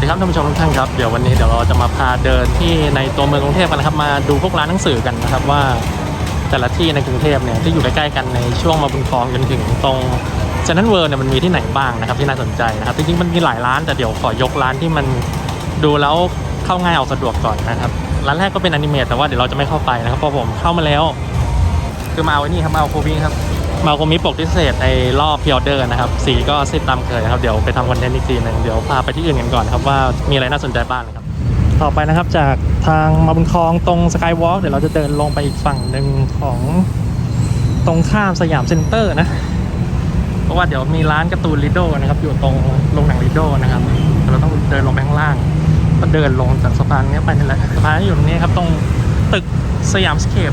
ดีครับท่านผู้ชมทุกท่านครับเดี๋ยววันนี้เดี๋ยวเราจะมาพาเดินที่ในตัวเมืองกรุงเทพกันนะครับมาดูพวกร้านหนังสือกันนะครับว่า แต่ละที่ในกรุงเทพเนี่ยที่อยู่ใกล้ๆกันในช่วงมาบุญคลองจนถึงตรงเซนทรัลเวิร์เนี่ยมันมีที่ไหนบ้างนะครับที่น่าสนใจนะครับจริงๆมันมีหลายร้านแต่เดี๋ยวขอยกร้านที่มันดูแล้วเข้าง่ายออกสะดวกก่อนนะครับร้านแรกก็เป็นอนิเมะแต่ว่าเดี๋ยวเราจะไม่เข้าไปนะครับเพราะผมเข้ามาแล้ว คือมาเอาไอ้นี่ครับมาเอาโควิครับ มาโคมิปกพิเศษในรอบพิออเดอร์นะครับ สีก็ซิดตามเคยครับ เดี๋ยวไปทำคอนเทนต์อีกทีหนึงเดี๋ยวพาไปที่อื่นกันก่อนครับว่ามีอะไรน่าสนใจบ้างนะครับ ต่อไปนะครับจากทางมาบุญคลองตรงสกายวอล์กเดี๋ยวเราจะเดินลงไปอีกฝั่งหนึ่งของตรงข้ามสยามเซ็นเตอร์นะ เพราะว่าเดี๋ยวมีร้านการ์ตูนลิโดนะครับ อยู่ตรงโรงหนังลิโดนะครับเราต้องเดินลงไปข้างล่าง ก็เดินลงจากสะพานนี้ไปนี่แหละสะพานอยู่ตรงนี้ครับตรงตึกสยามสเคป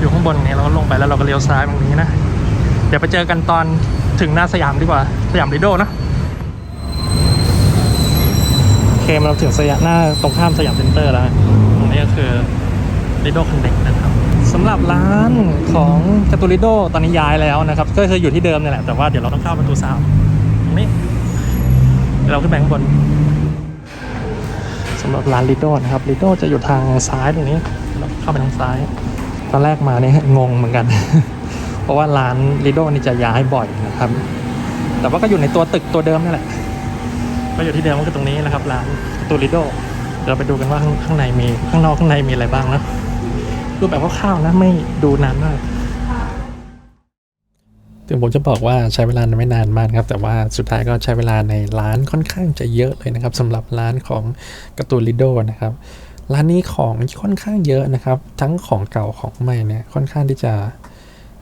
อยู่ข้างบนนี้เราก็ลงไปแล้วเราก็เลี้ยวซ้ายตรงนี้นะ เดี๋ยวไปเจอกันตอนถึงหน้าสยามดีกว่า สยามลิโดนะโอเคเราถึงสยามหน้าตรงข้ามสยามเซ็นเตอร์แล้วตรงนี้ก็คือลิโดคอนเน็กนะครับสำหรับร้านของกาตูลิโดตอนนี้ย้ายแล้วนะครับ ก็คืออยู่ที่เดิมนี่แหละ แต่ว่าเดี๋ยวเราต้องเข้าประตูสามตรงนี้เดี๋ยวเราขึ้นไปข้างบนสำหรับร้านลิโดนะครับลิโดจะอยู่ทางซ้ายตรงนี้ เราเข้าไปทางซ้าย ตอนแรกมาเนี่ยงงเหมือนกัน เพราะว่าร้านลิโดนี่จะย้ายบ่อยนะครับ แต่ว่าก็อยู่ในตัวตึกตัวเดิมนี่แหละ ก็อยู่ที่เดิมก็คือตรงนี้นะครับร้านตัวลิโดเราไปดูกันว่าข้างางในมีข้างนอกข้างในมีอะไรบ้างนะดูแบบคร่าวๆนะไม่ดูนานมากถึงผมจะบอกว่าใช้เวลาไม่นานมากครับ แต่ว่าสุดท้ายก็ใช้เวลาในร้านค่อนข้างจะเยอะเลยนะครับสำหรับร้านของกร์ตูนลิโดนะครับร้านนี้ของค่อนข้างเยอะนะครับ ทั้งของเก่าของใหม่เนี่ยค่อนข้างที่จะ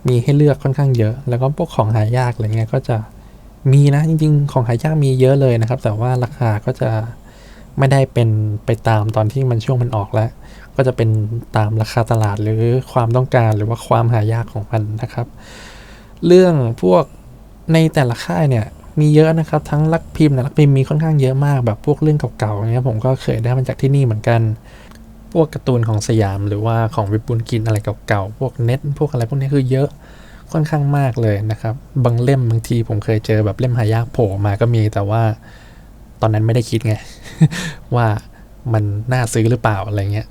มีให้เลือกค่อนข้างเยอะ แล้วก็พวกของหายากอะไรเงี้ยก็จะมีนะจริง ๆ ของหายากมีเยอะเลยนะครับ แต่ว่าราคาก็จะไม่ได้เป็นไปตามตอนที่มันช่วงมันออกแล้ว ก็จะเป็นตามราคาตลาดหรือความต้องการหรือว่าความหายากของมันนะครับ เรื่องพวกในแต่ละค่ายเนี่ยมีเยอะนะครับ ทั้งลักพิมพ์นะลักพิมพ์มีค่อนข้างเยอะมากแบบพวกเรื่องเก่าๆเนี้ยผมก็เคยได้มาจากที่นี่เหมือนกัน พวกการ์ตูนของสยามหรือว่าของวิปุลกินอะไรเก่าๆ พวกเน็ตพวกอะไรพวกนี้คือเยอะค่อนข้างมากเลยนะครับ บางเล่มบางทีผมเคยเจอแบบเล่มหายากโผล่มาก็มีแต่ว่าตอนนั้นไม่ได้คิดไง ว่ามันน่าซื้อหรือเปล่าอะไรเงี้ย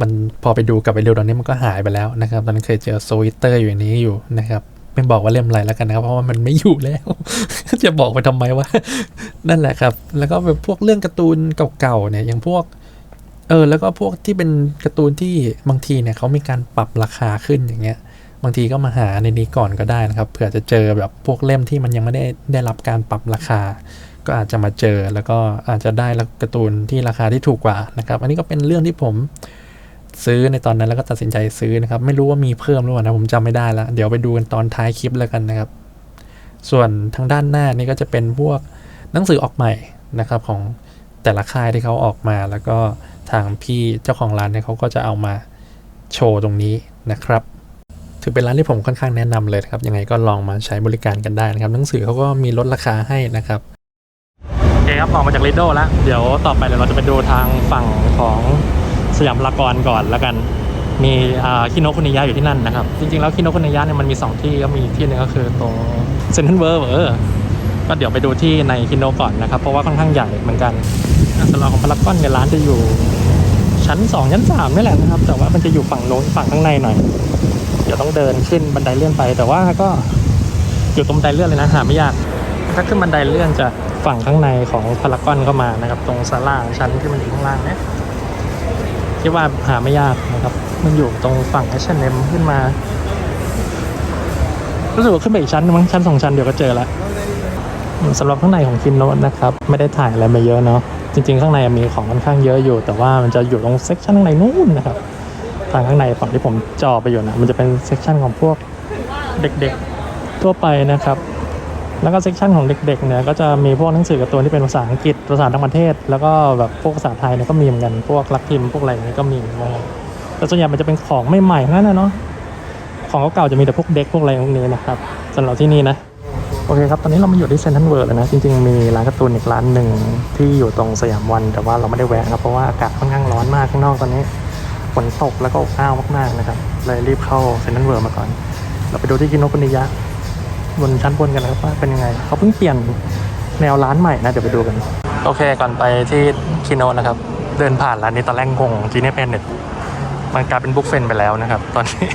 มันพอไปดูกลับไปดูตอนนี้มันก็หายไปแล้วนะครับ ตอนนั้นเคยเจอโซวิเตอร์อยู่นนี้อยู่นะครับไม่บอกว่าเล่มอะไรแล้วกันนะครับ เพราะว่ามันไม่อยู่แล้ว จะบอกไปทำไมวะนั่นแหละครับ แล้วก็แบบพวกเรื่องการ์ตูนเก่าๆเนี่ยอย่างพวก เออแล้วก็พวกที่เป็นการ์ตูนที่บางทีเนี่ยเขามีการปรับราคาขึ้นอย่างเงี้ย บางทีก็มาหาในนี้ก่อนก็ได้นะครับเผื่อจะเจอแบบพวกเล่มที่มันยังไม่ได้ได้รับการปรับราคา ก็อาจจะมาเจอแล้วก็อาจจะได้การ์ตูนที่ราคาที่ถูกกว่านะครับอันนี้ก็เป็นเรื่องที่ผมซื้อในตอนนั้นแล้วก็ตัดสินใจซื้อนะครับ ไม่รู้ว่ามีเพิ่มหรือเปล่านะผมจำไม่ได้แล้วเดี๋ยวไปดูกันตอนท้ายคลิปแล้วกันนะครับ ส่วนทางด้านหน้านี่ก็จะเป็นพวกหนังสือออกใหม่นะครับของแต่ละค่ายที่เขาออกมาแล้วก็ ทางพี่เจ้าของร้านเนี่ยเขาก็จะเอามาโชว์ตรงนี้นะครับ ถือเป็นร้านที่ผมค่อนข้างแนะนำเลยนะครับยังไงก็ลองมาใช้บริการกันได้นะครับ หนังสือเขาก็มีลดราคาให้นะครับโอเคครับออกมาจากลิโดแล้วเดี๋ยวต่อไปเยเราจะไปดูทางฝั่งของสยามพารากอนก่อนแล้วกันมีอ่าคิโนคุนิยะอยู่ที่นั่นนะครับ จริงๆแล้วคิโนคุนิยะเนี่ยมันมี 2 ที่ก็มีที่หนึงก็คือตรงเซนทรัลเวิร์เออ ก็เดี๋ยวไปดูที่ในคินโนก่อนนะครับ เพราะว่าค่อนข้างใหญ่เหมือนกันสำหรับของพารากอนเนี่ยร้านจะอยู่ชั้น 2 ชั้น3นี่แหละนะครับ แต่ว่ามันจะอยู่ฝั่งโน้นฝั่งข้างในหน่อย เดี๋ยวต้องเดินขึ้นบันไดเลื่อนไป แต่ว่าก็อยู่ตรงบันไดเลื่อนเลยนะหาไม่ยาก ถ้าขึ้นบันไดเลื่อนจะฝั่งข้างในของพารากอนเข้ามานะครับ ตรงศาลาชั้นที่มันอยู่ข้างล่างนี่ยคิดว่าหาไม่ยากนะครับ มันอยู่ตรงฝั่ง H&M ขึ้นมารู้สึกว่าขึ้นไปอีกชั้นมั้งชั้นสองชั้นเดี๋ยวก็เจอแล้ว สำหรับข้างในของคินโนตนะครับ ไม่ได้ถ่ายอะไรมาเยอะเนาะจริง ๆ ข้างในมีของค่อนข้างเยอะอยู่ แต่ว่ามันจะอยู่ตรงเซกชันข้างในนู่นนะครับทางข้างในฝั่งที่ผมจอไปอยู่นะมันจะเป็นเซกชันของพวกเด็กๆทั่วไปนะครับ แล้วก็เซกชันของเด็กๆเนี่ยก็จะมีพวกหนังสือการ์ตูนที่เป็นภาษาอังกฤษภาษาต่างประเทศ แล้วก็แบบพวกภาษาไทยเนี่ยก็มีเหมือนกันพวกรักพิมพ์พวกอะไรอย่างนี้ก็มีนะครับแต่ส่วนใหญ่มันจะเป็นของใหม่ๆทั้งนั้นนะเนาะของเก่าๆจะมีแต่พวกเด็กพวกอะไรพวกนี้นะครับสำหรับที่นี่นะ โอเคครับ ตอนนี้เรามาอยู่ที่เซนทรัลเวิร์ดแล้วนะ จริงๆ มีร้านการ์ตูนอีกร้านหนึ่งที่อยู่ตรงสยามวัน แต่ว่าเราไม่ได้แวะครับ เพราะว่าอากาศค่อนข้างร้อนมากข้างนอกตอนนี้ ฝนตกแล้วก็อ้าวมากๆนะครับ เลยรีบเข้าเซนทรัลเวิร์ดมาก่อน เราไปดูที่กินโนกุนิยะบนชั้นบนกันนะครับว่าเป็นยังไง เขาเพิ่งเปลี่ยนแนวร้านใหม่นะ เดี๋ยวไปดูกัน โอเค ก่อนไปที่คิโนะนะครับ เดินผ่านร้านนี้ตอนแรกงงจีเน่เปนเน็ตมันกลายเป็นบุ๊กเฟนไปแล้วนะครับ ตอนนี้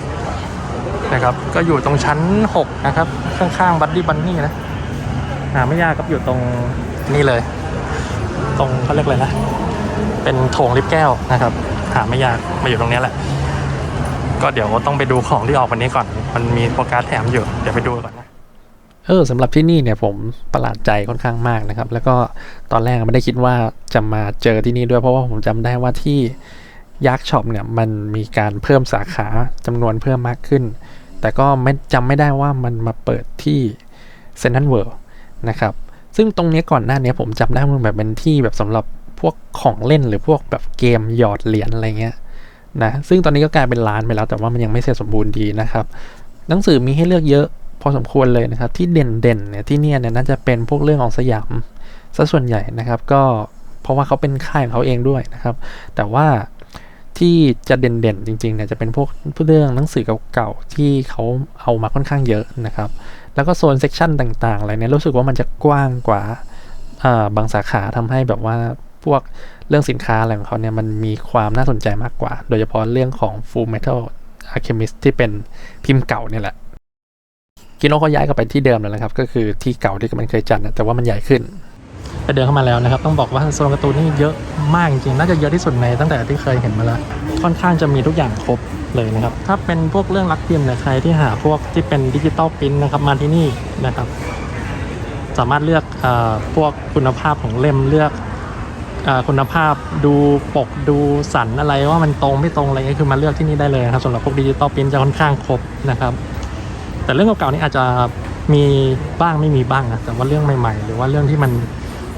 นะครับ ก็อยู่ตรงชั้น 6 นะครับ ข้างๆบัดดี้บันนี่นะหาไม่ยากครับอยู่ตรงนี่เลย ตรงเขาเรียกอะไรนะ เป็นโถงลิฟต์แก้วนะครับ หาไม่ยากมาอยู่ตรงนี้แหละ ก็เดี๋ยวต้องไปดูของที่ออกวันนี้ก่อน มันมีโปรการแถมอยู่ เดี๋ยวไปดูก่อนนะเออสำหรับที่นี่เนี่ยผมประหลาดใจค่อนข้างมากนะครับ แล้วก็ตอนแรกไม่ได้คิดว่าจะมาเจอที่นี่ด้วยเพราะว่าผมจำได้ว่าที่ยักษ์ช็อปเนี่ยมันมีการเพิ่มสาขาจำนวนเพิ่มมากขึ้น แต่ก็ไม่จำไม่ได้ว่ามันมาเปิดที่เซนทรัลเวิลด์นะครับ ซึ่งตรงนี้ก่อนหน้านี้ผมจำได้มันแบบเป็นที่แบบสำหรับพวกของเล่นหรือพวกแบบเกมหยอดเหรียญอะไรเงี้ยนะ ซึ่งตอนนี้ก็กลายเป็นร้านไปแล้วแต่ว่ามันยังไม่เสร็จสมบูรณ์ดีนะครับ หนังสือมีให้เลือกเยอะพอสมควรเลยนะครับ ที่เด่นๆเนี่ยที่เนี่ยเนี่ยน่าจะเป็นพวกเรื่องของสยามซะส่วนใหญ่นะครับ ก็เพราะว่าเขาเป็นค่ายของเขาเองด้วยนะครับ แต่ว่า ที่จะเด่นๆจริงๆเนี่ยจะเป็นพวกเรื่องหนังสือเก่าๆที่เขาเอามาค่อนข้างเยอะนะครับ แล้วก็โซนเซกชันต่างๆอะไรเนี่ยรู้สึกว่ามันจะกว้างกว่าบางสาขาทำให้แบบว่าพวกเรื่องสินค้าอะไรของเขาเนี่ยมันมีความน่าสนใจมากกว่า โดยเฉพาะเรื่องของ Full Metal Alchemist ที่เป็นพิมพ์เก่าเนี่ยแหละกิโนเขาย้ายกลับไปที่เดิมแล้วนะครับ ก็คือที่เก่าที่มันเคยจัดนะแต่ว่ามันใหญ่ขึ้น ไปเดินเข้ามาแล้วนะครับ ต้องบอกว่าโซนการ์ตูนนี่เยอะมากจริงๆน่าจะเยอะที่สุดในตั้งแต่ที่เคยเห็นมาแล้ว ค่อนข้างจะมีทุกอย่างครบเลยนะครับ ถ้าเป็นพวกเรื่องรักพิมพ์เนี่ยใครที่หาพวกที่เป็นดิจิตอลพิมพ์นะครับมาที่นี่นะครับ สามารถเลือกเออพวกคุณภาพของเล่มเลือกเออคุณภาพดูปกดูสันอะไรว่ามันตรงไม่ตรงอะไรเงี้ยคือมาเลือกที่นี่ได้เลยนะครับสำหรับพวกดิจิตอลพิมพ์จะค่อนข้างครบนะครับ แต่เรื่องเก่าๆนี่อาจจะมีบ้างไม่มีบ้างนะแต่ว่าเรื่องใหม่ ๆ หรือว่าเรื่องที่มัน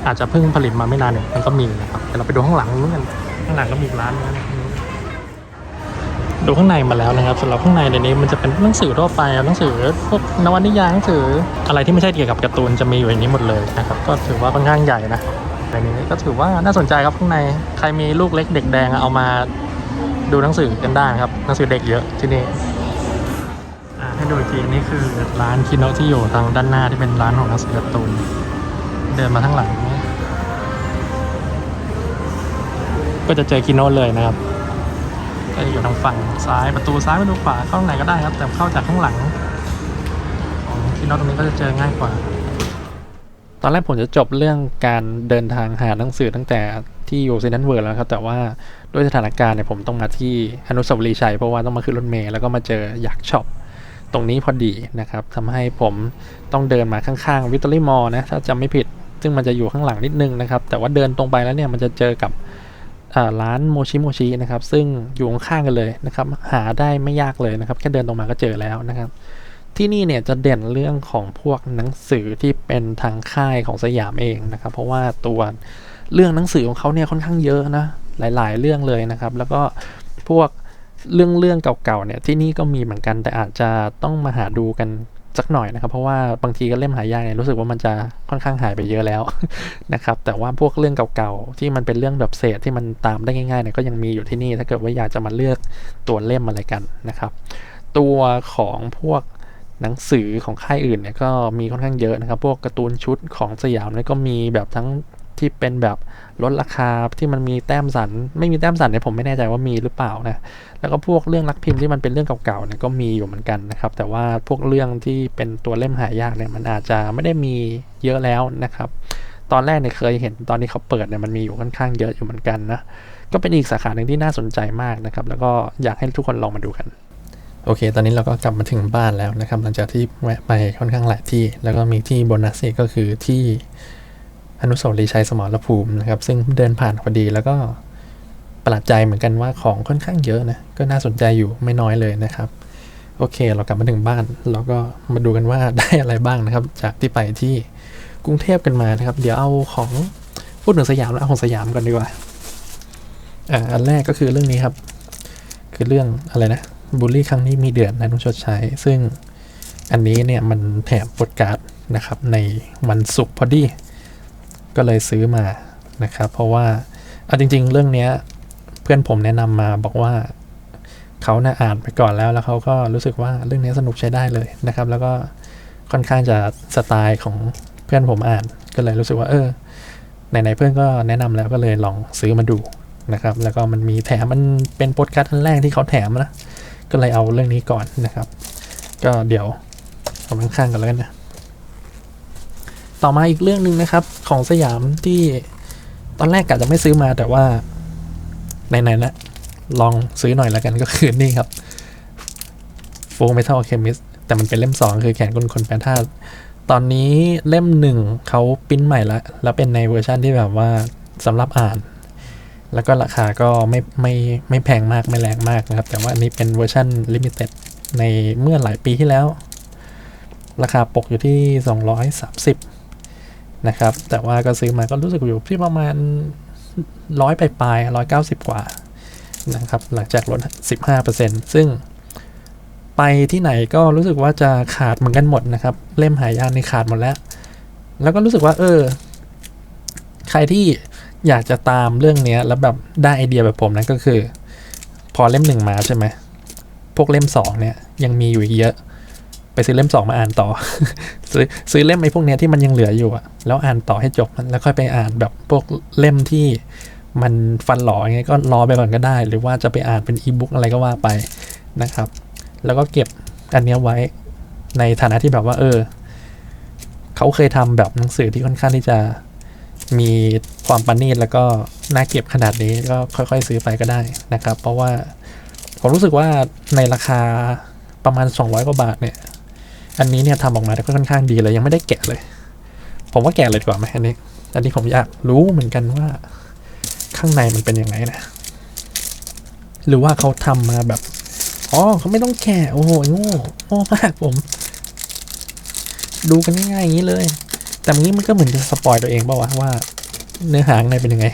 อาจจะเพิ่งผลิตมาไม่นานเนี่ยมันก็มีนะครับแต่เราไปดูข้างหลังนู้นกันข้างหลังก็มีร้านนะดูข้างในมาแล้วนะครับสำหรับข้างในเดี๋ยวนี้มันจะเป็นหนังสือทั่วไปหนังสือพวกนวนิยายหนังสืออะไรที่ไม่ใช่เกี่ยวกับการ์ตูนจะมีอยู่ในนี้หมดเลยนะครับก็ถือว่าค่อนข้างใหญ่นะในนี้ก็ถือว่าน่าสนใจครับข้างในใครมีลูกเล็กเด็กแดงเอามาดูหนังสือกันได้นะครับหนังสือเด็กเยอะที่นี่ให้ดูอีกทีนี่คือร้านคิโนที่อยู่ทางด้านหน้าที่เป็นร้านของหนังสือการ์ตูนเดินมาข้งหลัง ก็จะเจอคิโนะเลยนะครับก็จะอยู่ทางฝั่งซ้ายประตูซ้ายประตูขวาเข้าทางไหนก็ได้ครับ แต่เข้าจากข้างหลังของคิโนะตรงนี้ก็จะเจอง่ายกว่า ตอนแรกผมจะจบเรื่องการเดินทางหาหนังสือตั้งแต่ที่อยู่เซนต์เวิร์แล้วครับ แต่ว่าด้วยสถานการณ์เนี่ยผมต้องมาที่อนุสาวรีย์ชัยเพราะว่าต้องมาขึ้นรถเมล์แล้วก็มาเจอยักษ์ช็อปตรงนี้พอดีนะครับทำให้ผมต้องเดินมาข้างๆวิตตอรี่มอลนะถ้าจำไม่ผิด ซึ่งมันจะอยู่ข้างหลังนิดนึงนะครับ แต่ว่าเดินตรงไปแล้วเนี่ยมันจะเจอกับ ร้านโมชิโมชินะครับ ซึ่งอยู่ข้างๆกันเลยนะครับ หาได้ไม่ยากเลยนะครับ แค่เดินตรงมาก็เจอแล้วนะครับ ที่นี่เนี่ยจะเด่นเรื่องของพวกหนังสือที่เป็นทางค่ายของสยามเองนะครับ เพราะว่าตัวเรื่องหนังสือของเขาเนี่ยค่อนข้างเยอะนะหลาย ๆ เรื่องเลยนะครับ แล้วก็พวกเรื่องเรื่องเก่าๆเนี่ยที่นี่ก็มีเหมือนกันแต่อาจจะต้องมาหาดูกัน สักหน่อยนะครับ เพราะว่าบางทีก็เล่มหายากเนี่ยรู้สึกว่ามันจะค่อนข้างหายไปเยอะแล้วนะครับ แต่ว่าพวกเรื่องเก่าๆ ที่มันเป็นเรื่องแบบเศษที่มันตามได้ง่ายๆเนี่ยก็ยังมีอยู่ที่นี่ ถ้าเกิดว่าอยากจะมาเลือกตัวเล่มอะไรกันนะครับ ตัวของพวกหนังสือของค่ายอื่นเนี่ยก็มีค่อนข้างเยอะนะครับ พวกการ์ตูนชุดของสยามเนี่ยก็มีแบบทั้ง ที่เป็นแบบลดราคาที่มันมีแต้มสัน ไม่มีแต้มสันเนี่ยผมไม่แน่ใจว่ามีหรือเปล่านะแล้วก็พวกเรื่องรักพิมพ์ที่มันเป็นเรื่องเก่าๆเนี่ยก็มีอยู่เหมือนกันนะครับ แต่ว่าพวกเรื่องที่เป็นตัวเล่มหายากเนี่ยมันอาจจะไม่ได้มีเยอะแล้วนะครับ ตอนแรกเนี่ยเคยเห็นตอนนี้เขาเปิดเนี่ยมันมีอยู่ค่อนข้างเยอะอยู่เหมือนกันนะก็เป็นอีกสาขาหนึ่งที่น่าสนใจมากนะครับ แล้วก็อยากให้ทุกคนลองมาดูกันโอเค ตอนนี้เราก็กลับมาถึงบ้านแล้วนะครับ หลังจากที่แวะไปค่อนข้างหลายที่ แล้วก็มีที่โบนัสก็คือที่ อนุสาวรีย์ชัยสมรภูมินะครับ ซึ่งเดินผ่านพอดีแล้วก็ประหลาดใจเหมือนกันว่าของค่อนข้างเยอะนะ ก็น่าสนใจอยู่ไม่น้อยเลยนะครับ โอเค เรากลับมาถึงบ้านเราก็มาดูกันว่าได้อะไรบ้างนะครับ จากที่ไปที่กรุงเทพกันมานะครับ เดี๋ยวเอาของพูดถึงสยามแล้วเอาของสยามก่อนดีกว่าอ่าอันแรกก็คือเรื่องนี้ครับ คือเรื่องอะไรนะบูลลี่ครั้งนี้มีเดือดนะต้องชดใช้ ซึ่งอันนี้เนี่ยมันแถมโปรดการ์ดนะครับในวันศุกร์พอดี ก็เลยซื้อมานะครับ เพราะว่าเอาจริง ๆ เรื่องเนี้ยเพื่อนผมแนะนำมาบอกว่าเขาน่าอ่านไปก่อนแล้วแล้วเขาก็รู้สึกว่าเรื่องนี้สนุกใช้ได้เลยนะครับ แล้วก็ค่อนข้างจะสไตล์ของเพื่อนผมอ่านก็เลยรู้สึกว่าเออไหนๆเพื่อนก็แนะนำแล้วก็เลยลองซื้อมาดูนะครับ แล้วก็มันมีแถมมันเป็นโปสการ์ดอันแรกที่เขาแถมนะก็เลยเอาเรื่องนี้ก่อนนะครับ ก็เดี๋ยวเอาข้างๆกันแล้วกันนะ ต่อมาอีกเรื่องหนึ่งนะครับ ของสยามที่ตอนแรกกะจะไม่ซื้อมาแต่ว่าไหนๆนะลองซื้อหน่อยแล้วกันก็คือนี่ครับ Full Metal Alchemist แต่มันเป็นเล่ม 2 คือแขนกลคนแปรธาตุตอนนี้เล่มหนึ่งเขาปริ้นใหม่ละแล้วเป็นในเวอร์ชันที่แบบว่าสำหรับอ่าน แล้วก็ราคาก็ไม่ไม่ไม่แพงมากไม่แรงมากนะครับ แต่ว่าอันนี้เป็นเวอร์ชันลิมิเต็ดในเมื่อหลายปีที่แล้ว ราคาปกอยู่ที่ 230 นะครับ แต่ว่าก็ซื้อมาก็รู้สึกอยู่ที่ประมาณร้อยปลายร้อยเก้าสิบกว่านะครับ หลังจากลด15%ซึ่งไปที่ไหนก็รู้สึกว่าจะขาดเหมือนกันหมดนะครับ เล่มหายากนี่ขาดหมดแล้ว แล้วก็รู้สึกว่า เออ ใครที่อยากจะตามเรื่องเนี้ยแล้วแบบได้ไอเดียแบบผมนะก็คือ พอเล่มหนึ่งมาใช่ไหมพวกเล่มสองเนี่ยยังมีอยู่อีกเยอะ ไปซื้อเล่มสองมาอ่านต่อ ซื้อซื้อเล่มไอ้พวกเนี้ยที่มันยังเหลืออยู่อะแล้วอ่านต่อให้จบแล้วค่อยไปอ่านแบบพวกเล่มที่มันฟันหล่ออย่างเงี้ยก็รอไปก่อนก็ได้ หรือว่าจะไปอ่านเป็นอีบุ๊กอะไรก็ว่าไปนะครับ แล้วก็เก็บอันเนี้ยไว้ในฐานะที่แบบว่า เออ เขาเคยทำแบบหนังสือที่ค่อนข้างที่จะมีความประณีตแล้วก็น่าเก็บขนาดนี้ก็ค่อยๆ ซื้อไปก็ได้นะครับ เพราะว่าผมรู้สึกว่าในราคาประมาณ 200 กว่าบาทเนี่ย อันนี้เนี่ยทำออกมาได้ค่อนข้างดีเลยยังไม่ได้แกะเลย ผมว่าแกะเลยดีกว่าไหมอันนี้ อันนี้ผมอยากรู้เหมือนกันว่าข้างในมันเป็นยังไงนะ หรือว่าเขาทำมาแบบ อ๋อเขาไม่ต้องแกะโอ้โหโง่โง่มากผม ดูกันง่ายๆอย่างนี้เลย แต่นี้มันก็เหมือนจะสปอยตัวเองเปล่าวะว่า เนื้อหาข้างในเป็นยังไง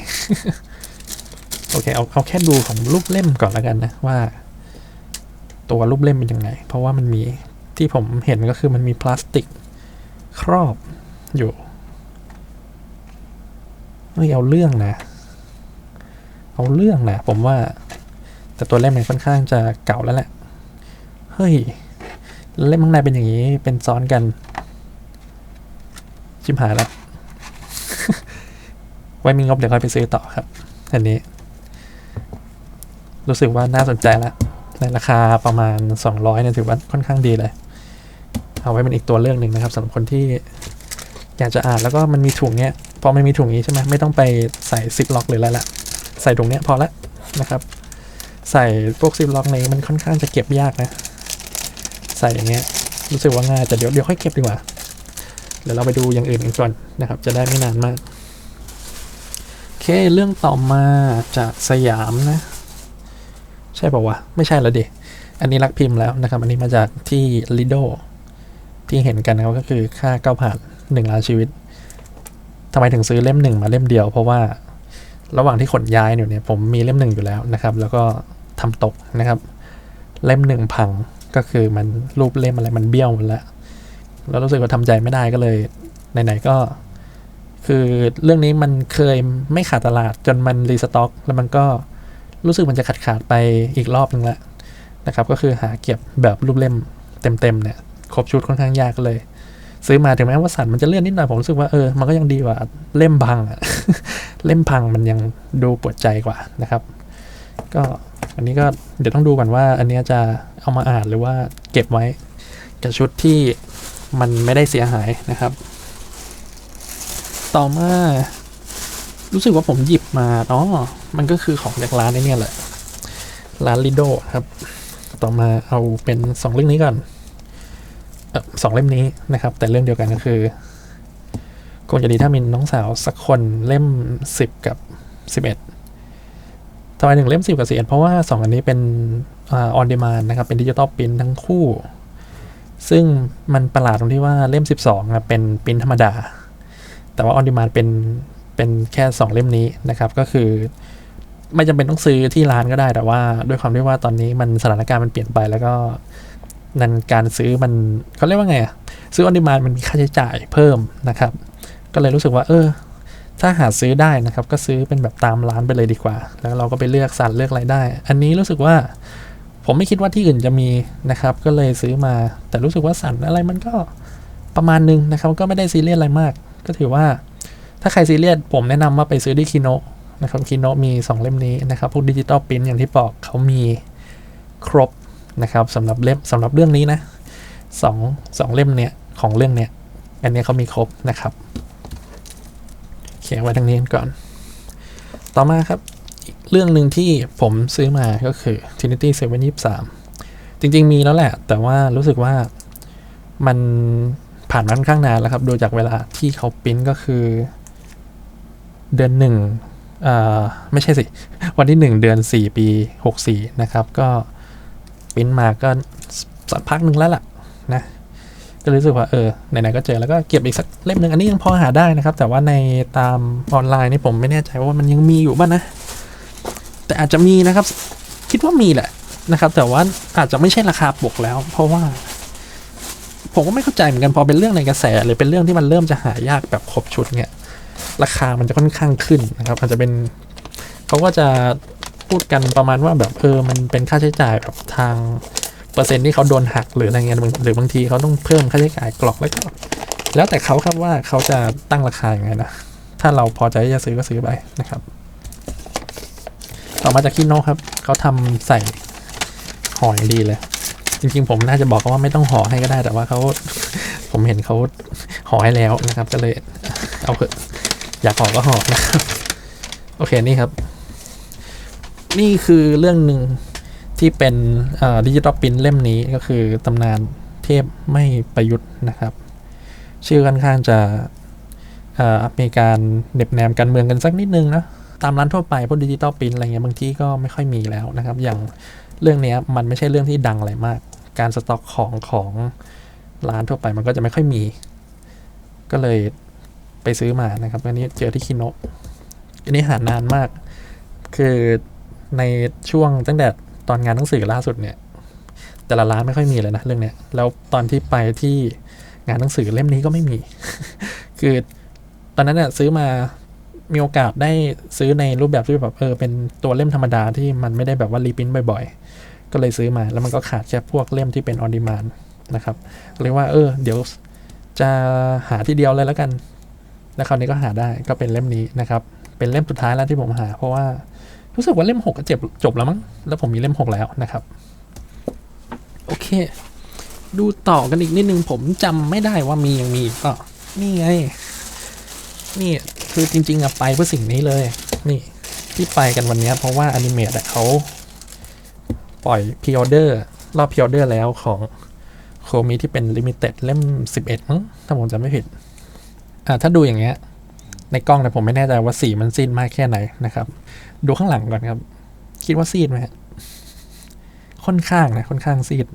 โอเคเอาเอาแค่ดูของรูปเล่มก่อนแล้วกันนะว่า ตัวรูปเล่มเป็นยังไง เพราะว่ามันมี ที่ผมเห็นก็คือมันมีพลาสติกครอบอยู่เฮ้ยเอาเรื่องนะ เอาเรื่องนะ ผมว่า แต่ตัวเล่มมันค่อนข้างจะเก่าแล้วแหละ เฮ้ย เล่มข้างในเป็นอย่างนี้เป็นซ้อนกัน ชิมหายแล้ว ไว้มีงบเดี๋ยวค่อยไปซื้อต่อครับ อันนี้ รู้สึกว่าน่าสนใจแล้วในราคาประมาณ 200เนี่ยถือว่าค่อนข้างดีเลย เอาไว้เป็นอีกตัวเลือกหนึ่งนะครับสำหรับคนที่อยากจะอ่านแล้วก็มันมีถุงเนี้ยพอมันมีถุงนี้ใช่ไหมไม่ต้องไปใส่ซิปล็อกหรืออะไรละใส่ถุงเนี้ยพอละนะครับ ใส่พวกซิปล็อกนี้มันค่อนข้างจะเก็บยากนะ ใส่อย่างเงี้ยรู้สึกว่าง่ายแต่เดี๋ยวเดี๋ยวค่อยเก็บดีกว่าเดี๋ยวเราไปดูอย่างอื่นกันก่อนนะครับ จะได้ไม่นานมากโอเคเรื่องต่อมาจากสยามนะ ใช่ป่าวะไม่ใช่แล้วดิอันนี้รักพิมพ์แล้วนะครับ อันนี้มาจากที่ลิโด ที่เห็นกันนะครับก็คือค่าเก้าผ่านหนึ่งล้านชีวิตทำไมถึงซื้อเล่มหนึ่งมาเล่มเดียว เพราะว่าระหว่างที่ขนย้ายอยู่เนี่ยผมมีเล่มหนึ่งอยู่แล้วนะครับ แล้วก็ทำตกนะครับ เล่มหนึ่งพังก็คือมันรูปเล่มอะไรมันเบี้ยวหมดแล้วแล้วรู้สึกว่าทำใจไม่ได้ก็เลยไหนๆก็คือเรื่องนี้มันเคยไม่ขาดตลาดจนมันรีสต็อก แล้วมันก็รู้สึกมันจะขาดขาดไปอีกรอบนึงล้วนะครับ ก็คือหาเก็บแบบรูปเล่มเต็มๆเนี่ย ครบชุดค่อนข้างยากเลย ซื้อมาถึงแม้ว่าสันมันจะเลื่อนนิดหน่อยผมรู้สึกว่าเออมันก็ยังดีกว่าเล่มพังอะเล่มพังมันยังดูปวดใจกว่านะครับ ก็อันนี้ก็เดี๋ยวต้องดูก่อนว่า อันนี้จะเอามาอ่านหรือว่าเก็บไว้กับชุดที่มันไม่ได้เสียหายนะครับ ต่อมา รู้สึกว่าผมหยิบมาอ๋อมันก็คือของจากร้านนี้เนี่ยแหละร้านลิโดครับ ต่อมาเอาเป็นสองเรื่องนี้ก่อน สองเล่มนี้นะครับ แต่เรื่องเดียวกันก็คือคงจะดีถ้ามีน้องสาวสักคนเล่มสิบกับสิบเอ็ดทำไมถึงเล่มสิบกับสิบเอ็ดเพราะว่าสองอันนี้เป็นออนเดมานนะครับ เป็นดิจิตอลปรินทั้งคู่ ซึ่งมันประหลาดตรงที่ว่าเล่ม12อะเป็นปรินธรรมดา แต่ว่าออนดีมานเป็นเป็นแค่2เล่มนี้นะครับ ก็คือไม่จำเป็นต้องซื้อที่ร้านก็ได้แต่ว่า ด้วยความที่ว่าตอนนี้มันสถานการณ์มันเปลี่ยนไปแล้วก็ นั้นการซื้อมันเขาเรียกว่าไงอะซื้อออนดีมานมันมีค่าใช้จ่ายเพิ่มนะครับ ก็เลยรู้สึกว่า เออ ถ้าหาซื้อได้นะครับ ก็ซื้อเป็นแบบตามร้านไปเลยดีกว่า แล้วเราก็ไปเลือกสันเลือกอะไรได้ อันนี้รู้สึกว่า ผมไม่คิดว่าที่อื่นจะมีนะครับ ก็เลยซื้อมา แต่รู้สึกว่าสันอะไรมันก็ประมาณนึงนะครับ ก็ไม่ได้ซีเรียสอะไรมาก ก็ถือว่า ถ้าใครซีเรียสผมแนะนำว่าไปซื้อที่คิโนนะครับคิโนมี 2 เล่มนี้นะครับพวกดิจิตอลพิมพ์อย่างที่บอกเขามีครบ นะครับสำหรับเล่มสำหรับเรื่องนี้นะสองสองเล่มเนี้ยของเรื่องเนี้ยอันนี้เขามีครบนะครับเขียนไว้ทางนี้ก่อน ต่อมาครับอีกเรื่องหนึ่งที่ผมซื้อมาก็คือ Trinity 723 จริง ๆ มีแล้วแหละ แต่ว่ารู้สึกว่ามันผ่านมาค่อนข้างนานแล้วครับดูจากเวลาที่เขาปริ้นก็คือ เดือนหนึ่งไม่ใช่สิ วันที่หนึ่งเดือนสี่ปีหกสี่นะครับ ก็ ปริ้นมาก็สักพักหนึ่งแล้วล่ะนะก็รู้สึกว่าเออไหนๆก็เจอแล้วก็เก็บอีกสักเล่มหนึ่งอันนี้ยังพอหาได้นะครับ แต่ว่าในตามออนไลน์นี่ผมไม่แน่ใจว่ามันยังมีอยู่บ้างนะ แต่อาจจะมีนะครับ คิดว่ามีแหละนะครับ แต่ว่าอาจจะไม่ใช่ราคาปกแล้ว เพราะว่า ผมก็ไม่เข้าใจเหมือนกันพอเป็นเรื่องในกระแสหรือเป็นเรื่องที่มันเริ่มจะหายากแบบครบชุดเนี่ยราคามันจะค่อนข้างขึ้นนะครับอาจจะเป็นเขาก็จะ พูดกันประมาณว่าแบบเออมันเป็นค่าใช้จ่ายแบบทางเปอร์เซ็นต์ที่เขาโดนหักหรืออะไรเงี้ยหรือบางทีเขาต้องเพิ่มค่าใช้จ่ายกรอกแล้วก็แล้วแต่เขาครับว่าเขาจะตั้งราคาอย่างไงนะ ถ้าเราพอใจจะซื้อก็ซื้อไปนะครับ ต่อมาจากคิโนครับ เขาทำใส่ห่ออย่างดีเลย จริงๆ ผมน่าจะบอกเขาว่าไม่ต้องห่อให้ก็ได้ แต่ว่าเขาผมเห็นเขาห่อให้แล้วนะครับ ก็เลยเอาเถอะอยากห่อก็ห่อนะครับ โอเคนี่ครับ นี่คือเรื่องหนึ่งที่เป็นดิจิตอลปินเล่มนี้ก็คือตำนานเทพไม่ประยุทธ์นะครับ ชื่อค่อนข้างจะมีการเหน็บแนมการเมืองกันสักนิดนึงนะตามร้านทั่วไปพวกดิจิตอลปินอะไรเงี้ยบางทีก็ไม่ค่อยมีแล้วนะครับ อย่างเรื่องนี้มันไม่ใช่เรื่องที่ดังอะไรมาก การสต็อกของของร้านทั่วไปมันก็จะไม่ค่อยมี ก็เลยไปซื้อมานะครับอันนี้เจอที่คิโนะอันนี้หานานมาก คือ ในช่วงตั้งแต่ตอนงานหนังสือล่าสุดเนี่ย แต่ละร้านไม่ค่อยมีเลยนะเรื่องเนี้ยแล้วตอนที่ไปที่งานหนังสือเล่มนี้ก็ไม่มี คือตอนนั้นเนี่ยซื้อมามีโอกาสได้ซื้อในรูปแบบที่แบบเออเป็นตัวเล่มธรรมดาที่มันไม่ได้แบบว่ารีพิมพ์บ่อยๆ ก็เลยซื้อมาแล้วมันก็ขาดแค่พวกเล่มที่เป็นออนดีมานนะครับเรียกว่าเออ เดี๋ยวจะหาที่เดียวเลยแล้วกัน แล้วคราวนี้ก็หาได้ก็เป็นเล่มนี้นะครับ เป็นเล่มสุดท้ายแล้วที่ผมหา เพราะว่า รู้สึกว่าเล่มหกก็เจ็บจบแล้วมั้งแล้วผมมีเล่มหกแล้วนะครับ โอเค ดูต่อกันอีกนิดนึงผมจำไม่ได้ว่ามียังมีอีกก็นี่ไง นี่คือจริงๆอะไปเพื่อสิ่งนี้เลย นี่ที่ไปกันวันนี้เพราะว่าอนิเมตอะเขาปล่อยพ r ออเดอร์รอบพ r ออเดอร์แล้วของโคมีที่เป็นลิมิเต็ดเล่ม 11มั้งถ้าผมจำไม่ผิด อ่าถ้าดูอย่างเงี้ย ในกล้องเนี่ผมไม่แน่ใจว่าสีมันซีดมากแค่ไหนนะครับ ดูข้างหลังก่อนครับ คิดว่าซีดไหมค่อนข้างนะค่อนข้างซีด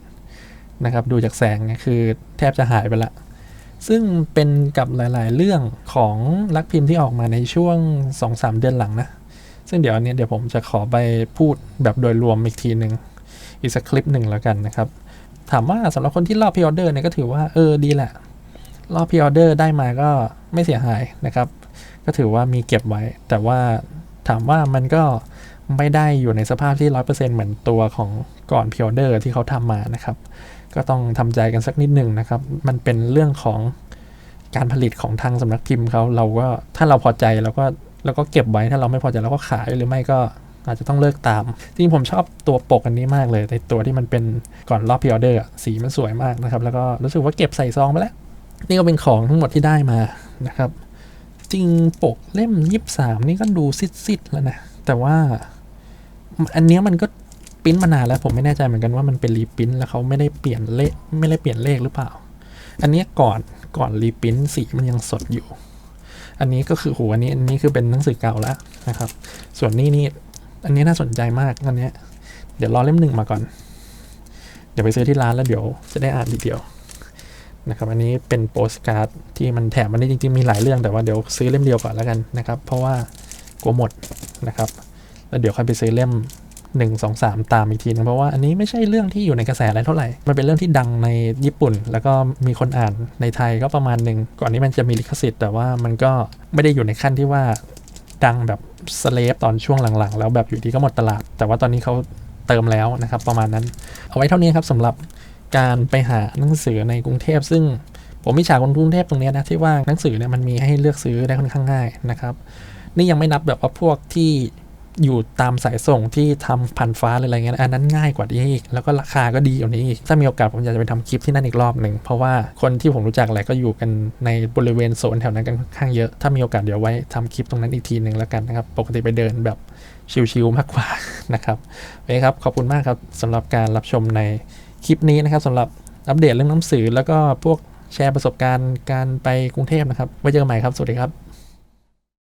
นะครับ ดูจากแสงเนี่ยคือแทบจะหายไปละ ซึ่งเป็นกับหลาย ๆ เรื่องของลักพิมพ์ที่ออกมาในช่วง 2-3 เดือนหลังนะ ซึ่งเดี๋ยวอันเนี้ยเดี๋ยวผมจะขอไปพูดแบบโดยรวมอีกทีหนึ่งอีกสักคลิปหนึ่งแล้วกันนะครับ ถามว่าสำหรับคนที่รอบพิออเดอร์เนี่ยก็ถือว่าเออดีแหละรอบพิออเดอร์ได้มาก็ไม่เสียหายนะครับ ก็ถือว่ามีเก็บไว้ แต่ว่าถามว่ามันก็ไม่ได้อยู่ในสภาพที่ร้อยเปอร์เซ็นต์เหมือนตัวของก่อนพิออเดอร์ที่เขาทำมานะครับ ก็ต้องทำใจกันสักนิดหนึ่งนะครับ มันเป็นเรื่องของการผลิตของทางสำนักพิมพ์เขาเราก็ถ้าเราพอใจเราก็เราก็เก็บไว้ถ้าเราไม่พอใจเราก็ขายหรือไม่ก็อาจจะต้องเลิกตาม จริงผมชอบตัวปกอันนี้มากเลยในตัวที่มันเป็นก่อนรอบพิออเดอร์สีมันสวยมากนะครับ แล้วก็รู้สึกว่าเก็บใส่ซองไปแล้ว นี่ก็เป็นของทั้งหมดที่ได้มานะครับ จริงปกเล่มยี่สามนี่ก็ดูซิดๆแล้วนะ แต่ว่า อันเนี้ยมันก็ปริ้นมานานแล้วผมไม่แน่ใจเหมือนกันว่ามันเป็นรีปริ้นแล้วเขาไม่ได้เปลี่ยนเลขไม่ได้เปลี่ยนเลขหรือเปล่า อันนี้ก่อนก่อนรีปริ้นสีมันยังสดอยู่ อันนี้ก็คือโหอันนี้อันนี้คือเป็นหนังสือเก่าแล้วนะครับ ส่วนนี้นี่อันนี้น่าสนใจมากอันนี้เดี๋ยวรอเล่มหนึ่งมาก่อน เดี๋ยวไปซื้อที่ร้านแล้วเดี๋ยวจะได้อ่านทีเดียว นะครับอันนี้เป็นโปสการ์ดที่มันแถมมันนี้จริงๆมีหลายเรื่องแต่ว่าเดี๋ยวซื้อเล่มเดียวก่อนแล้วกันนะครับเพราะว่ากลัวหมดนะครับแล้วเดี๋ยวค่อยไปซื้อเล่ม 1 2 3 ตามอีกทีนึงเพราะว่าอันนี้ไม่ใช่เรื่องที่อยู่ในกระแสอะไรเท่าไหร่ มันเป็นเรื่องที่ดังในญี่ปุ่น แล้วก็มีคนอ่านในไทยก็ประมาณหนึ่งก่อนนี้มันจะมีลิขสิทธิ์แต่ว่ามันก็ไม่ได้อยู่ในขั้นที่ว่าดังแบบสเลฟตอนช่วงหลังๆ แล้วแบบอยู่ดีก็หมดตลาด แต่ว่าตอนนี้เขาเติมแล้วนะครับประมาณนั้นเอาไว้เท่านี้ครับสำหรับ การไปหาหนังสือในกรุงเทพซึ่งผมมีฉากคนกรุงเทพตรงนี้นะที่ว่าหนังสือเนี่ยมันมีให้เลือกซื้อได้ค่อนข้างง่ายนะครับ นี่ยังไม่นับแบบว่าพวกที่อยู่ตามสายส่งที่ทำพันฟ้าหรืออะไรเงี้ยอันนั้นง่ายกว่านี้อีก แล้วก็ราคาก็ดีกว่านี้อีก ถ้ามีโอกาสผมอยากจะไปทำคลิปที่นั่นอีกรอบหนึ่ง เพราะว่าคนที่ผมรู้จักอะไรก็อยู่กันในบริเวณโซนแถวนั้นกันค่อนข้างเยอะ ถ้ามีโอกาสเดี๋ยวไว้ทำคลิปตรงนั้นอีกทีหนึ่งแล้วกันนะครับ ปกติไปเดินแบบชิลๆมากกว่านะครับโอเคครับ ขอบคุณมากครับสำหรับการรับชมใน คลิปนี้นะครับสำหรับอัปเดตเรื่องหนังสือ แล้วก็พวกแชร์ประสบการณ์การไปกรุงเทพนะครับ ไว้เจอกันใหม่ครับ สวัสดีครับ